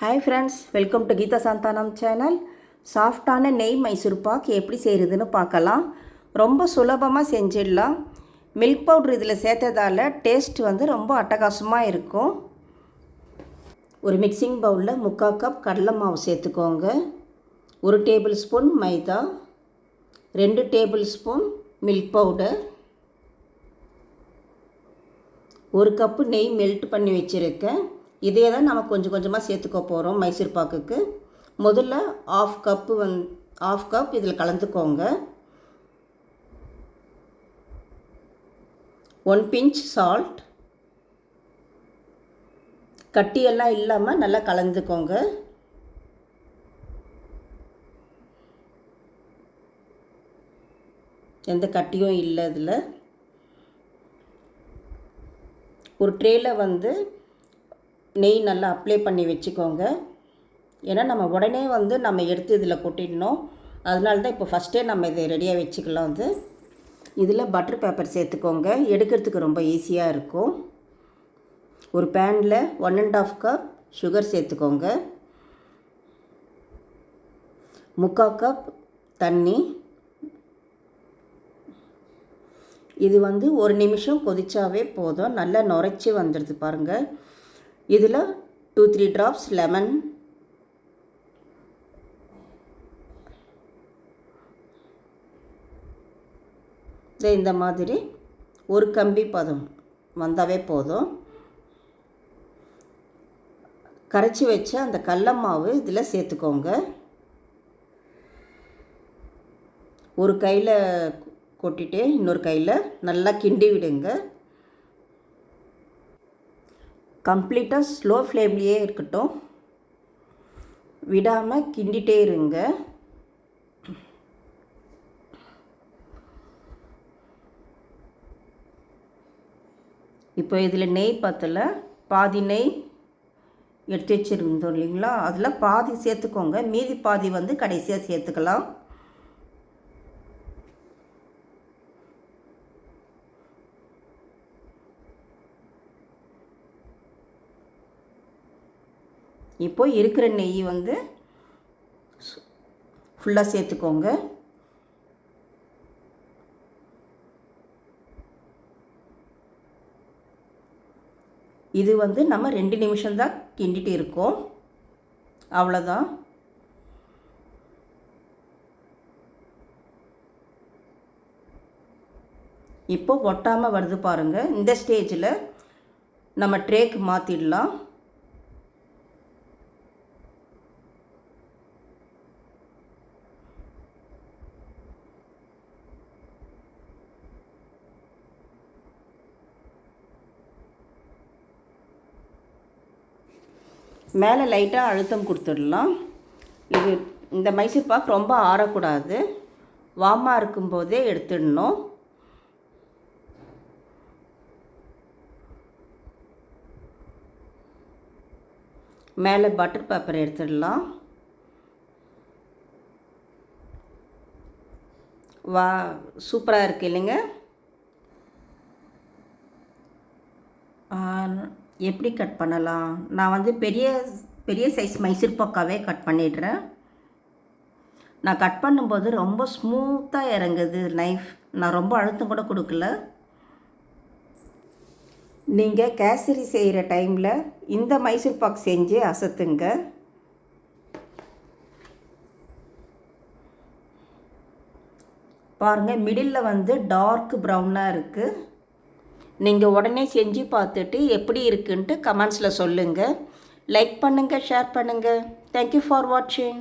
Hi friends welcome to Geetha Santhanam channel சாஃப்டான நெய் மைசூர் பாக் எப்படி செய்கிறதுன்னு பார்க்கலாம். ரொம்ப சுலபமாக செஞ்சிடலாம். மில்க் பவுட்ரு இதில் சேர்த்ததால் டேஸ்ட் வந்து ரொம்ப அட்டகாசமாக இருக்கும். ஒரு மிக்சிங் பவுலில் முக்கால் கப் கடலை மாவு சேர்த்துக்கோங்க. ஒரு டேபிள் ஸ்பூன் மைதா. ரெண்டு டேபிள் ஸ்பூன் மில்க் பவுடர் ஒரு கப்பு நெய் மெல்ட் பண்ணி வச்சுருக்கேன். இதே தான் நம்ம கொஞ்சம் கொஞ்சமாக சேர்த்துக்க போகிறோம் மைசூர் பாக்குக்கு. முதல்ல half cup one half cup இதில் கலந்துக்கோங்க. ஒன் பிஞ்ச் சால்ட் கட்டியெல்லாம் இல்லாமல் நல்லா கலந்துக்கோங்க. எந்த கட்டியும் இல்லை இதில். ஒரு ட்ரேயில் வந்து நெய் நல்லா அப்ளை பண்ணி வச்சுக்கோங்க. ஏன்னா நம்ம உடனே வந்து நம்ம எடுத்து இதில் கொட்டிடணும். அதனால தான் இப்போ ஃபஸ்ட்டே நம்ம இதை ரெடியாக வச்சுக்கலாம் வந்து. இதில் பட்டர் பேப்பர் சேர்த்துக்கோங்க. எடுக்கிறதுக்கு ரொம்ப ஈஸியாக இருக்கும். ஒரு பேனில் one and half cup sugar சேர்த்துக்கோங்க. முக்கால் கப் தண்ணி. இது வந்து ஒரு நிமிஷம் கொதிச்சாவே போதும். நல்லா நுரைச்சி வந்துடுது பாருங்கள் இதில் டூ த்ரீ ட்ராப்ஸ் லெமன் இந்த மாதிரி ஒரு கம்பி பதம் வந்தாவே போதும். கரைச்சி வச்ச அந்த கடல மாவு இதில் சேர்த்துக்கோங்க. ஒரு கையில் கொட்டிட்டு இன்னொரு கையில் நல்லா கிண்டி விடுங்க. கம்ப்ளீட்டாக ஸ்லோ ஃப்ளேம்லேயே இருக்கட்டும். விடாமல் கிண்டிகிட்டே இருங்க. இப்போ இதில் நெய் பார்த்தல பாதி நெய் எடுத்து வச்சுருந்தோம் இல்லைங்களா? அதில் பாதி சேர்த்துக்கோங்க. மீதி பாதி வந்து கடைசியாக சேர்த்துக்கலாம். இப்போ இருக்கிற நெய் வந்து ஃபுல்லாக சேர்த்துக்கோங்க. இது வந்து நம்ம ரெண்டு நிமிஷம்தான் கிண்டிட்டு இருக்கோம். அவ்வளோதான் இப்போ ஒட்டாமல் வருது பாருங்கள் இந்த ஸ்டேஜில் நம்ம ட்ரேக்கு மாற்றிடலாம் மேலே லைட்டாக அழுத்தம் கொடுத்துடலாம். இது இந்த மைசூர் பாக் ரொம்ப ஆறக்கூடாது. வாமாக இருக்கும்போதே எடுத்துடணும். மேலே பட்டர் பேப்பர் எடுத்துடலாம். வா சூப்பராக இருக்குது இல்லைங்க. எப்படி கட் பண்ணலாம்? நான் வந்து பெரிய பெரிய சைஸ் மைசூர் பக்காவே கட் பண்ணிடுறேன். நான் கட் பண்ணும்போது ரொம்ப ஸ்மூத்தாக இறங்குது நைஃப் நான் ரொம்ப அழுத்தம் கூட கொடுக்கல. நீங்கள் கேசரி செய்கிற டைமில் இந்த மைசூர் பாக் செஞ்சு அசத்துங்க. பாருங்கள் மிடில் வந்து டார்க் ப்ரௌனாக இருக்குது நீங்கள் உடனே செஞ்சு பார்த்துட்டு எப்படி இருக்குன்ட்டு கமெண்ட்ஸில் சொல்லுங்கள் லைக் பண்ணுங்கள் ஷேர் பண்ணுங்கள் தேங்க்யூ ஃபார் வாட்சிங்